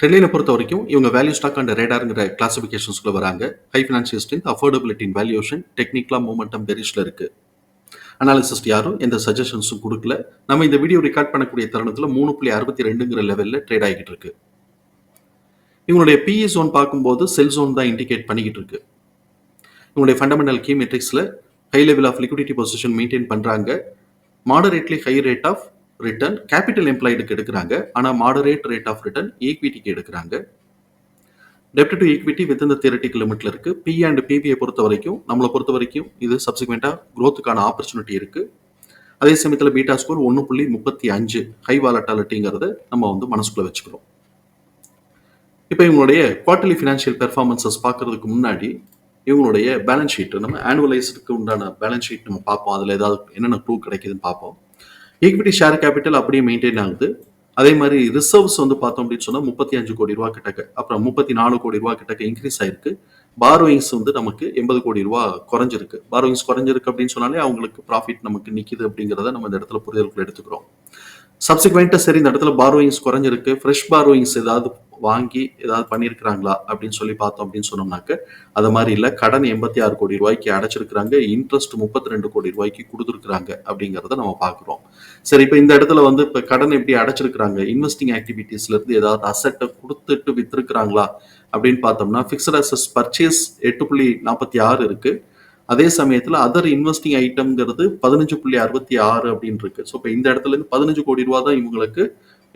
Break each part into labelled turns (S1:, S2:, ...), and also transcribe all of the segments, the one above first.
S1: ட்ரெல்லியில் பொறுத்த வரைக்கும் இவங்க வேல்யூ ஸ்டாக் அண்ட் ரேடாருங்கிற கிளாசிஃபிகேஷன்ஸ்குள்ள வராங்க. ஹை ஃபினான்ஷியல் ஸ்ட்ரென்த் அஃபோர்டபிலிட்டின் வேல்யூஷன் டெக்னிக்கலா மூமெண்டம் பெரிஷ்ல இருக்குது அனாலிசிஸ்ட் யாரும் எந்த சஜஷன்ஸும் கொடுக்கல. நம்ம இந்த வீடியோ ரெக்கார்ட் பண்ணக்கூடிய தருணத்தில் மூணு புள்ளி அறுபத்தி ரெண்டுங்கிற லெவலில் ட்ரேட் ஆகிட்டு இருக்கு. இவங்களுடைய பிஇ ஜோன் பார்க்கும்போது செல் ஜோன் தான் இண்டிகேட் பண்ணிக்கிட்டு இருக்கு. இவங்களுடைய fundamental key மெட்ரிக்ஸில் high level of liquidity position maintain பண்ணுறாங்க moderately high rate of return capital எம்ப்ளாய்டுக்கு எடுக்கிறாங்க. ஆனால் மாடரேட் ரேட் ஆஃப் ரிட்டர்ன் ஈக்விட்டிக்கு எடுக்கிறாங்க. டெப்ட் டு ஈக்விட்டி வித் இந்த தியரட்டிக் லிமிட்ல இருக்கு. பி அண்ட் பிபிஐ பொறுத்த வரைக்கும் நம்மளை பொறுத்த வரைக்கும் இது சப்சிக்வெண்ட்டாக க்ரோத்துக்கான ஆப்பர்ச்சுனிட்டி இருக்கு. அதே சமயத்தில் பீட்டா ஸ்கோர் ஒன்று புள்ளி முப்பத்தி அஞ்சு ஹை வாலட்டாலிட்டிங்கிறத நம்ம வந்து மனசுக்குள்ள வச்சுக்கிறோம். இப்போ இவங்களுடைய குவார்டர்லி ஃபினான்ஷியல் பெர்ஃபார்மன்சஸ் பார்க்கறதுக்கு முன்னாடி இவங்களுடைய பேலன்ஸ் ஷீட் நம்ம ஆனுவலைஸ்டுக்கு உண்டான பேலன்ஸ் ஷீட் நம்ம பார்ப்போம். அதில் ஏதாவது என்னென்ன ப்ரூவ் கிடைக்குதுன்னு பார்ப்போம். ஈக்விட்டி ஷேர் கேபிட்டல் அப்படியே மெயின்டைன் ஆகுது. அதே மாதிரி ரிசர்வ்ஸ் வந்து பார்த்தோம் அப்படின்னு சொன்னால் முப்பத்தி அஞ்சு கோடி ரூபா கிட்டக்க அப்புறம் முப்பத்தி நாலு கோடி ரூபா கிட்டக்க இன்க்ரீஸ் ஆயிருக்கு. பாரோயிங்ஸ் வந்து நமக்கு எண்பது கோடி ரூபா குறைஞ்சிருக்கு. பாரோயிங்ஸ் குறைஞ்சிருக்கு அப்படின்னு சொன்னாலே அவங்களுக்கு ப்ராஃபிட் நமக்கு நிற்கிது அப்படிங்கிறத நம்ம இந்த இடத்துல புரிதலுக்குள்ள எடுத்துக்கிறோம். சப்சிக்வெண்ட்டாக சரி இந்த இடத்துல பாரோயிங்ஸ் குறைஞ்சிருக்கு. ஃப்ரெஷ் பாரோயிங்ஸ் ஏதாவது வாங்கி ஏதாவது பண்ணியிருக்கிறாங்களா அப்படின்னு சொல்லி பார்த்தோம் அப்படின்னு சொன்னோம்னாக்க அது மாதிரி இல்லை. கடன் எண்பத்தி ஆறு கோடி ரூபாய்க்கு அடைச்சிருக்கிறாங்க. இன்ட்ரெஸ்ட் முப்பத்தி ரெண்டு கோடி ரூபாய்க்கு கொடுத்துருக்குறாங்க அப்படிங்கிறத நம்ம பார்க்குறோம். சரி இப்போ இந்த இடத்துல வந்து இப்போ கடன் எப்படி அடைச்சிருக்கிறாங்க? இன்வெஸ்டிங் ஆக்டிவிட்டீஸ்லேருந்து ஏதாவது அசட்டை கொடுத்துட்டு விற்றுருக்குறாங்களா அப்படின்னு பார்த்தோம்னா ஃபிக்ஸட் அசஸ் பர்ச்சேஸ் எட்டு புள்ளி நாற்பத்தி ஆறு இருக்குது அதே சமயத்தில் அதர் இன்வெஸ்டிங் ஐட்டம்ங்கிறது பதினஞ்சு புள்ளி அறுபத்தி ஆறு அப்படின்னு இருக்கு ஸோ இப்போ இந்த இடத்துல இருந்து பதினஞ்சு கோடி ரூபா தான் இவங்களுக்கு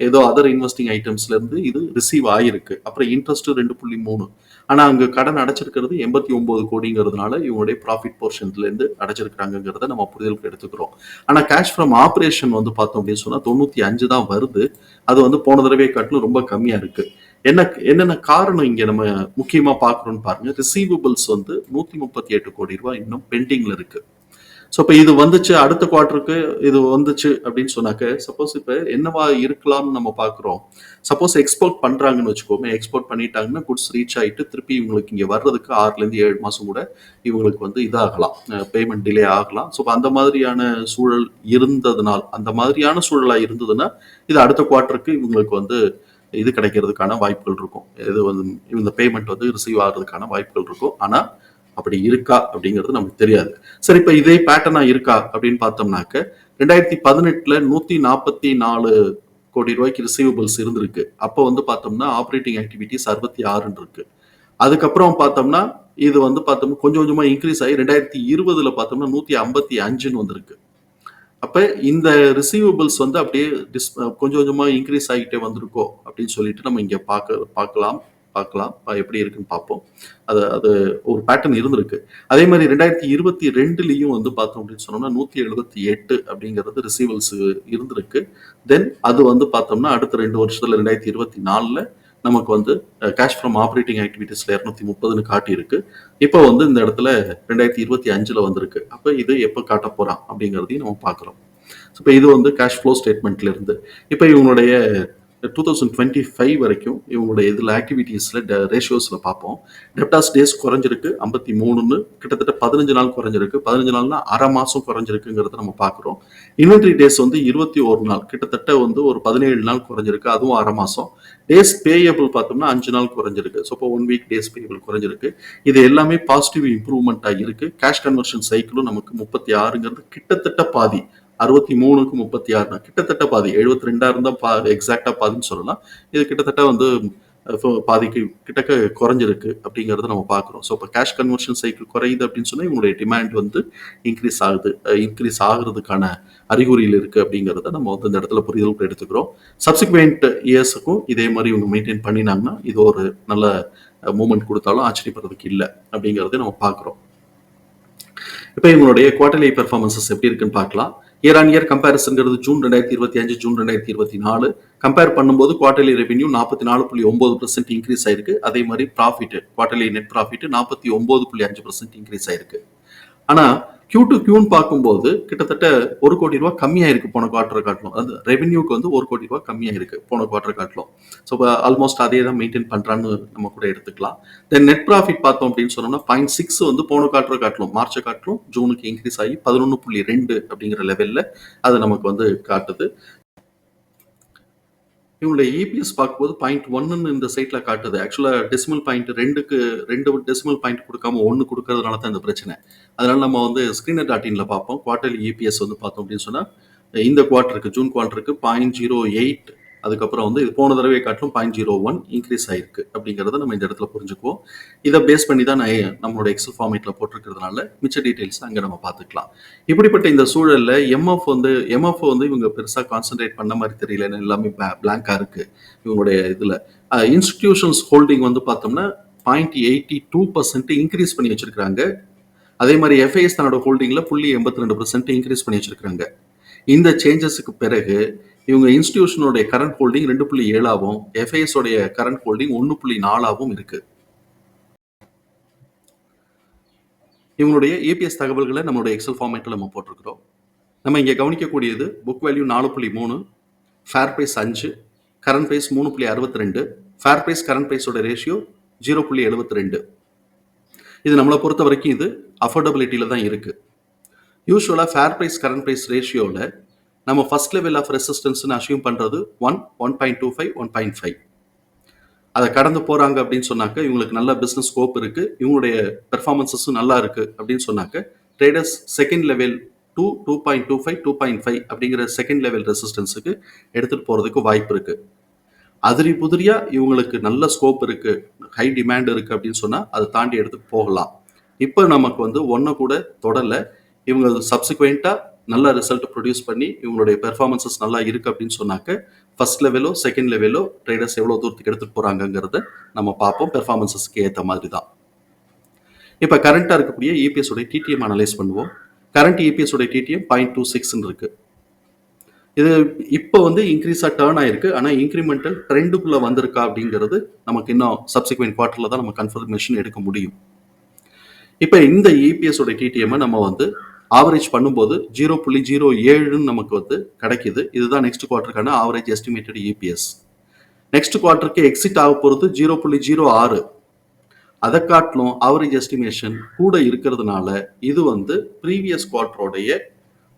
S1: ஏதோ அதர் இன்வெஸ்டிங் ஐட்டம்ஸ்ல இருந்து இது ரிசீவ் ஆயிருக்கு. அப்புறம் இன்ட்ரெஸ்ட் ரெண்டு புள்ளி மூணு. ஆனா அங்க கடன் அடைச்சிருக்கிறது எண்பத்தி ஒன்பது கோடிங்கிறதுனால இவங்களுடைய ப்ராஃபிட் போர்ஷன்ல இருந்து நம்ம புரிதலுக்கு எடுத்துக்கிறோம். ஆனா கேஷ் ஃப்ரம் ஆப்ரேஷன் வந்து பார்த்தோம் அப்படின்னு சொன்னா தொண்ணூத்தி அஞ்சு தான் வருது. அது வந்து போன தடவை காட்டிலும் ரொம்ப கம்மியா இருக்கு. என்ன என்னென்ன காரணம் இங்க நம்ம முக்கியமா பாக்குறோம்னு பாருங்க. ரிசீவபிள்ஸ் வந்து நூத்தி முப்பத்தி எட்டு கோடி ரூபாய் இன்னும் பெண்டிங்ல இருக்கு. ஸோ இப்போ இது வந்துச்சு அடுத்த குவார்ட்டருக்கு இது வந்துச்சு அப்படின்னு சொன்னாக்க சப்போஸ் இப்போ என்னவா இருக்கலாம்னு நம்ம பார்க்குறோம். சப்போஸ் எக்ஸ்போர்ட் பண்ணுறாங்கன்னு வச்சுக்கோமே எக்ஸ்போர்ட் பண்ணிட்டாங்கன்னா குட்ஸ் ரீச் ஆகிட்டு திருப்பி இவங்களுக்கு இங்கே வர்றதுக்கு ஆறுலேருந்து ஏழு மாதம் கூட இவங்களுக்கு வந்து இதாகலாம். பேமெண்ட் டிலே ஆகலாம். ஸோ அந்த மாதிரியான சூழல் இருந்ததுனால் அந்த மாதிரியான சூழலாக இருந்ததுன்னா இது அடுத்த குவார்ட்டருக்கு இவங்களுக்கு வந்து இது கிடைக்கிறதுக்கான வாய்ப்புகள் இருக்கும். இது வந்து இந்த பேமெண்ட் வந்து ரிசீவ் ஆகிறதுக்கான வாய்ப்புகள் இருக்கும். ஆனால் அப்படி இருக்கா அப்படிங்கிறது நமக்கு தெரியாது. சரி இப்போ இதே பேட்டர்னா இருக்கா அப்படின்னு பார்த்தோம்னாக்க ரெண்டாயிரத்தி பதினெட்டுல நூத்தி நாற்பத்தி நாலு கோடி ரூபாய்க்கு ரிசீவபிள்ஸ் இருந்திருக்கு. அப்போ வந்து பார்த்தோம்னா ஆப்ரேட்டிங் ஆக்டிவிட்டிஸ் அறுபத்தி ஆறுன்னு இருக்கு. அதுக்கப்புறம் பார்த்தோம்னா இது வந்து பார்த்தோம்னா கொஞ்சம் கொஞ்சமாக இன்க்ரீஸ் ஆகி ரெண்டாயிரத்தி இருபதுல பார்த்தோம்னா நூற்றி ஐம்பத்தி அஞ்சுன்னு வந்திருக்கு. அப்போ இந்த ரிசீவபிள்ஸ் வந்து அப்படியே டிஸ் கொஞ்சம் கொஞ்சமாக இன்க்ரீஸ் ஆகிட்டே வந்திருக்கோ அப்படின்னு சொல்லிட்டு நம்ம இங்கே பார்க்க பார்க்கலாம் பார்க்கலாம். எப்படி இருக்குன்னு பார்ப்போம். அது அது ஒரு பேட்டர்ன் இருந்திருக்கு. அதே மாதிரி ரெண்டாயிரத்தி இருபத்தி ரெண்டுலேயும் வந்து பார்த்தோம் அப்படின்னு சொன்னோம்னா நூற்றி எழுபத்தி எட்டு அப்படிங்கிறது ரிசீவல்ஸ் இருந்திருக்கு. தென் அது வந்து பார்த்தோம்னா அடுத்த ரெண்டு வருஷத்தில் ரெண்டாயிரத்தி இருபத்தி நாலில் நமக்கு வந்து கேஷ் ஃப்ரம் ஆப்ரேட்டிங் ஆக்டிவிட்டீஸில் இரநூத்தி முப்பதுன்னு காட்டியிருக்கு. இப்போ வந்து இந்த இடத்துல ரெண்டாயிரத்தி இருபத்தி அஞ்சுல வந்திருக்கு. அப்போ இது எப்போ காட்ட போறான் அப்படிங்கிறதையும் நம்ம பார்க்குறோம். இப்போ இது வந்து கேஷ் ஃப்ளோ ஸ்டேட்மெண்ட்ல இருந்து. இப்போ இவங்களுடைய டூ தௌசண்ட் டுவெண்ட்டி ஃபைவ் வரைக்கும் இவங்களோட இதில் ஆக்டிவிட்டீஸில் ரேஷியோஸில் பார்ப்போம். டெப்டாஸ் டேஸ் குறைஞ்சிருக்கு ஐம்பத்தி மூணுன்னு கிட்டத்தட்ட பதினஞ்சு நாள் குறைஞ்சிருக்கு. பதினஞ்சு நாள்னா அரை மாதம் குறைஞ்சிருக்குங்கிறத நம்ம பார்க்குறோம். இன்வென்ட்ரி டேஸ் வந்து இருபத்தி ஒரு நாள் கிட்டத்தட்ட வந்து ஒரு பதினேழு நாள் குறைஞ்சிருக்கு அதுவும் அரை மாதம் டேஸ் பேயபிள் பார்த்தோம்னா அஞ்சு நாள் குறைஞ்சிருக்கு. ஸோ இப்போ ஒன் வீக் டேஸ் பேயபிள் குறைஞ்சிருக்கு. இது எல்லாமே பாசிட்டிவ் இம்ப்ரூவ்மெண்ட்டாக இருக்கு. கேஷ் கன்வர்ஷன் சைக்கிளும் நமக்கு முப்பத்தி ஆறுங்கிறது கிட்டத்தட்ட பாதி. அறுபத்தி மூணுக்கு முப்பத்தி ஆறுனா கிட்டத்தட்ட பாதி எழுபத்தி ரெண்டா இருந்தா பா எக்ஸாக்டா பாதின்னு சொல்லலாம். இது கிட்டத்தட்ட வந்து பாதிக்கு கிட்டக்க குறைஞ்சிருக்கு அப்படிங்கிறத நம்ம பார்க்குறோம். ஸோ இப்போ கேஷ் கன்வர்ஷன் சைக்கிள் குறையுது அப்படின்னு சொன்னால் இவங்களுடைய டிமாண்ட் வந்து இன்க்ரீஸ் ஆகுது. இன்க்ரீஸ் ஆகுறதுக்கான அறிகுறியில் இருக்கு அப்படிங்கிறத நம்ம வந்து இந்த இடத்துல புரிதல் எடுத்துக்கிறோம். சப்சிக்வெண்ட் இயர்ஸுக்கும் இதே மாதிரி இவங்க மெயின்டைன் பண்ணினாங்கன்னா இது ஒரு நல்ல மூமெண்ட் கொடுத்தாலும் ஆச்சரியப்படுறதுக்கு இல்லை அப்படிங்கிறத நம்ம பார்க்குறோம். இப்போ இவங்களுடைய குவார்டர்லி பெர்ஃபார்மன்சஸ் எப்படி இருக்குன்னு பார்க்கலாம். இயர் ஆன் இயர் கம்பேரிசன்கிறது ஜூன் ரெண்டாயிரத்தி இருபத்தி அஞ்சு ஜூன் ரெண்டாயிரத்தி இருபத்தி நாலு. கம்பேர் பண்ணும்போது குவார்டர்லி ரெவென்யூ நாற்பத்தி நாலு புள்ளி ஒன்பது பர்சன்ட் இன்க்ரீஸ் ஆயிருக்கு. அதே மாதிரி ப்ராஃபிட் குவார்டர்லி நெட் ப்ராஃபிட் நாற்பத்தி ஒன்பது புள்ளி அஞ்சு பர்சன்ட் இன்க்ரீஸ் ஆயிருக்கு. ஆனா கியூ டு கியூன்னு பார்க்கும்போது கிட்டத்தட்ட ஒரு கோடி ரூபா கம்மியாக இருக்குது போன குவார்டர் காட்டிலும். அது ரெவென்யூக்கு வந்து ஒரு கோடி ரூபா கம்மியாக இருக்குது போன குவார்டர் காட்டிலும். ஸோ ஆல்மோஸ்ட் அதே தான் மெயின்டைன் பண்ணுறான்னு நம்ம கூட எடுத்துக்கலாம். தென் நெட் ப்ராஃபிட் பார்த்தோம் அப்படின்னு சொன்னோம்னா பாயிண்ட் சிக்ஸ் வந்து போன குவார்டர் காட்டிலும் மார்ச் காட்டிலும் ஜூனுக்கு இன்க்ரீஸ் ஆகி பதினொன்று புள்ளி ரெண்டு அப்படிங்கிற லெவலில் அது நமக்கு வந்து காட்டுது. இவங்களுடைய இபிஎஸ் பார்க்கும்போது பாயிண்ட் ஒன்னு இந்த சைட்ல காட்டுது. ஆக்சுவலா டெசிமல் பாயிண்ட் ரெண்டுக்கு ரெண்டு டெசிமல் பாயிண்ட் கொடுக்காம ஒன்று கொடுக்கறதுனால தான் இந்த பிரச்சனை. அதனால நம்ம வந்து ஸ்கிரீனர் டாட் இன்ல பார்ப்போம். குவார்டர்லி இபிஎஸ் வந்து பார்த்தோம் அப்படின்னு சொன்னா இந்த குவார்டருக்கு ஜூன் குவார்டருக்கு பாயிண்ட் ஜீரோ எயிட் அதுக்கப்புறம் வந்து இது போன தடவை காட்டிலும் பாயிண்ட் ஜீரோ ஒன் இன்க்ரீஸ் ஆயிருக்கு அப்படிங்கிறத நம்ம இந்த இடத்துல புரிஞ்சுக்குவோம். இதை பேஸ் பண்ணி தான் நான் நம்மளோட எக்ஸல் ஃபார்மேட்டில் போட்டிருக்கிறதுனால மிச்ச டீட்டெயில்ஸ் அங்கே நம்ம பார்த்துக்கலாம். இப்படிப்பட்ட இந்த சூழலில் எம்எஃப் வந்து எம்எஃப் வந்து இவங்க பெருசாக கான்சென்ட்ரேட் பண்ண மாதிரி தெரியல எல்லாமே பிளாங்காக இருக்குது இவங்களுடைய இதில். இன்ஸ்டிடியூஷன்ஸ் ஹோல்டிங் வந்து பார்த்தோம்னா point eighty two percent increase பண்ணி வச்சிருக்காங்க அதே மாதிரி எஃப்ஐஎஸ் தன்னோட ஹோல்டிங்கில் புள்ளி எண்பத்தி ரெண்டு பர்சன்ட் இன்க்ரீஸ் பண்ணி வச்சிருக்காங்க இந்த சேஞ்சஸுக்கு பிறகு இவங்க இன்ஸ்டியூஷனுடைய கரண்ட் ஹோல்டிங் ரெண்டு புள்ளி ஏழாவும் எஃப்ஐஎஸ் உடைய கரண்ட் ஹோல்டிங் ஒன்று புள்ளி நாலாவும் இருக்கு. இவங்களுடைய ஏபிஎஸ் தகவல்களை நம்மளுடைய எக்ஸல் ஃபார்மேட்டில் நம்ம போட்டிருக்கிறோம். நம்ம இங்கே கவனிக்கக்கூடியது புக் வேல்யூ நாலு புள்ளி மூணு ஃபேர் ப்ரைஸ் அஞ்சு கரண்ட் ப்ரைஸ் மூணு புள்ளி அறுபத்தி ரெண்டு ஃபேர் ப்ரைஸ் கரண்ட் ப்ரைஸோட ரேஷியோ ஜீரோ புள்ளி எழுபத்தி ரெண்டு. இது நம்மளை பொறுத்த வரைக்கும் இது அஃபோர்டபிலிட்டியில் தான் இருக்குது யூஸ்வலாக ஃபேர் ப்ரைஸ் கரண்ட் ப்ரைஸ் ரேஷியோவில் நம்ம ஃபர்ஸ்ட் லெவல் ஆஃப் ரெசிஸ்டன்ஸ்னு அசியூம் பண்ணுறது one one point two five one point five அதை கடந்து போகிறாங்க அப்படின்னு சொன்னாக்க இவங்களுக்கு நல்ல பிஸ்னஸ் ஸ்கோப் இருக்குது இவங்களுடைய பெர்ஃபார்மன்ஸஸும் நல்லா இருக்குது அப்படின்னு சொன்னாக்க traders second level two two point two five two point five அப்படிங்கிற செகண்ட் லெவல் ரெசிஸ்டன்ஸுக்கு எடுத்துகிட்டு போகிறதுக்கு வாய்ப்பு இருக்குது அதிரி புதிரியாக இவங்களுக்கு நல்ல ஸ்கோப் இருக்குது ஹை டிமாண்ட் இருக்குது அப்படின்னு சொன்னால் அதை தாண்டி எடுத்துகிட்டு போகலாம். இப்போ நமக்கு வந்து ஒன்றை கூட தொடலை இவங்க சப்சிக்வெண்ட்டாக நல்ல ரிசல்ட் ப்ரொடியூஸ் பண்ணி இவங்களுடைய பெர்ஃபார்மன்சஸ் நல்லா இருக்கு அப்படின்னு சொன்னாக்க ஃபர்ஸ்ட் லெவலோ செகண்ட் லெவலோ ட்ரேடர்ஸ் எவ்வளோ தூரத்துக்கு எடுத்துகிட்டு போகிறாங்கங்கிறத நம்ம பார்ப்போம். பெர்ஃபார்மன்சஸ்க்கு ஏற்ற மாதிரி தான் இப்போ கரண்ட்டாக இருக்கக்கூடிய இபிஎஸ் உடைய டிடிஎம் அனலைஸ் பண்ணுவோம். கரண்ட் இபிஎஸ் உடைய டிடிஎம் பாயிண்ட் டூ சிக்ஸ்ன்னு இருக்கு. இது இப்போ வந்து இன்க்ரீஸாக டேர்ன் ஆயிருக்கு. ஆனால் இன்க்ரிமெண்டல் ட்ரெண்டுக்குள்ளே வந்திருக்கா அப்படிங்கிறது நமக்கு இன்னும் சப்சிக்வெண்ட் குவார்ட்டரில் தான் நம்ம கன்ஃபர்மேஷன் எடுக்க முடியும். இப்போ இந்த இபிஎஸ் உடைய நம்ம வந்து ஆவரேஜ் பண்ணும்போது ஜீரோ புள்ளி ஜீரோ ஏழுன்னு நமக்கு வந்து கிடைக்குது. இதுதான் நெக்ஸ்ட் குவார்ட்டருக்கான ஆவரேஜ் எஸ்டிமேட்டட் இபிஎஸ் நெக்ஸ்ட் குவார்ட்டருக்கு எக்ஸிட் ஆக போகிறது ஜீரோ புள்ளி ஜீரோ ஆறு. அதை காட்டிலும் ஆவரேஜ் எஸ்டிமேஷன் கூட இருக்கிறதுனால இது வந்து ப்ரீவியஸ் குவார்ட்டருடைய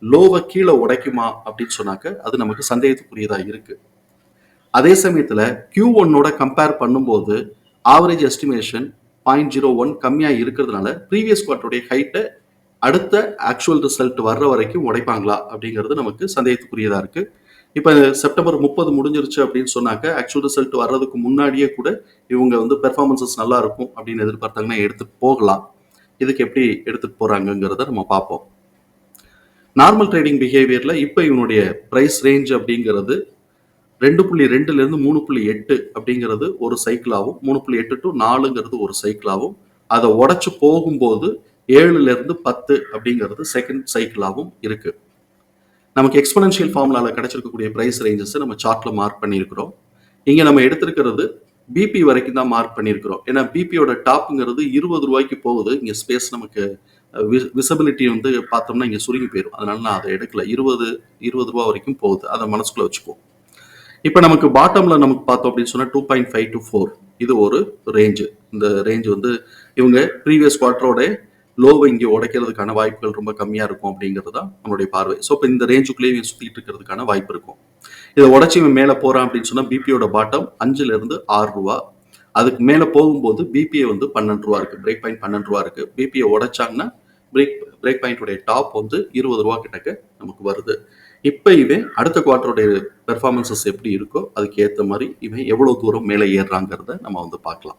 S1: லோவை கீழே உடைக்குமா அப்படின்னு சொன்னாக்க அது நமக்கு சந்தேகத்துக்குரியதாக இருக்குது அதே சமயத்தில் கியூ ஒன்னோட கம்பேர் பண்ணும்போது average estimation point zero one கம்மியாக இருக்கிறதுனால ப்ரீவியஸ் குவார்ட்டருடைய ஹைட்டை அடுத்த ஆக்சுவல் ரிசல்ட் வர்ற வரைக்கும் உடைப்பாங்களா அப்படிங்கிறது நமக்கு சந்தேகத்துக்குரியதாக இருக்கு. இப்போ செப்டம்பர் முப்பது முடிஞ்சிருச்சு அப்படின்னு சொன்னாக்க ஆக்சுவல் ரிசல்ட் வர்றதுக்கு முன்னாடியே கூட இவங்க வந்து பெர்ஃபார்மன்சஸ் நல்லா இருக்கும் அப்படின்னு எதிர்பார்த்தாங்கன்னா எடுத்துட்டு போகலாம். இதுக்கு எப்படி எடுத்துட்டு போறாங்கங்கிறத நம்ம பார்ப்போம். நார்மல் ட்ரேடிங் பிஹேவியர்ல இப்போ இவனுடைய ப்ரைஸ் ரேஞ்ச் அப்படிங்கிறது ரெண்டு புள்ளி ரெண்டுல இருந்து மூணு புள்ளி எட்டு அப்படிங்கிறது ஒரு சைக்கிளாகவும் மூணு புள்ளி எட்டு டு நாலுங்கிறது ஒரு சைக்கிளாகவும் அதை உடைச்சு போகும்போது ஏழுலேருந்து பத்து அப்படிங்கிறது செகண்ட் சைக்கிளாகவும் இருக்குது நமக்கு எக்ஸ்பனன்ஷியல் ஃபார்முலாவில் கிடைச்சிருக்கக்கூடிய ப்ரைஸ் ரேஞ்சஸை நம்ம சார்ட்டில் மார்க் பண்ணியிருக்கிறோம். இங்கே நம்ம எடுத்திருக்கிறது பிபி வரைக்கும் தான் மார்க் பண்ணியிருக்கிறோம். ஏன்னா பிபியோட டாப்புங்கிறது இருபது ரூபாய்க்கு போகுது. இங்கே ஸ்பேஸ் நமக்கு விசபிலிட்டி வந்து பார்த்தோம்னா இங்கே சுருங்கி போயிடும் அதனால நான் அதை எடுக்கல. இருபது இருபது ரூபா வரைக்கும் போகுது. அதை மனசுக்குள்ள வச்சுக்குவோம். இப்போ நமக்கு பாட்டமில் நமக்கு பார்த்தோம் அப்படின்னு சொன்னால் two point five to four இது ஒரு ரேஞ்சு இந்த ரேஞ்ச் வந்து இவங்க ப்ரீவியஸ் குவார்டரோட லோவை இங்கே உடைக்கிறதுக்கான வாய்ப்புகள் ரொம்ப கம்மியாக இருக்கும் அப்படிங்கிறது தான் நம்மளுடைய பார்வை. ஸோ இப்போ இந்த ரேஞ்சுக்குள்ளேயே இவன் சுற்றிட்டு இருக்கிறதுக்கான வாய்ப்பு இருக்கும். இதை உடச்சி இவன் மேலே போகிறான் அப்படின்னு சொன்னால் பிபியோட பாட்டம் அஞ்சுலேருந்து ஆறு ரூபா. அதுக்கு மேலே போகும்போது பிபிஏ வந்து பன்னெண்டு ரூபா இருக்குது பிரேக் பாயிண்ட் பன்னெண்டு ரூபா இருக்குது பிபிஏ உடைச்சாங்கன்னா பிரேக் பிரேக் பாயிண்ட்டுடைய டாப் வந்து இருபது ரூபா கிட்டக்க நமக்கு வருது. இப்போ இவன் அடுத்த குவார்ட்டருடைய பெர்ஃபார்மன்சஸ் எப்படி இருக்கோ அதுக்கு ஏற்ற மாதிரி இவன் எவ்வளோ தூரம் மேலே ஏறுறாங்கிறத நம்ம வந்து பார்க்கலாம்.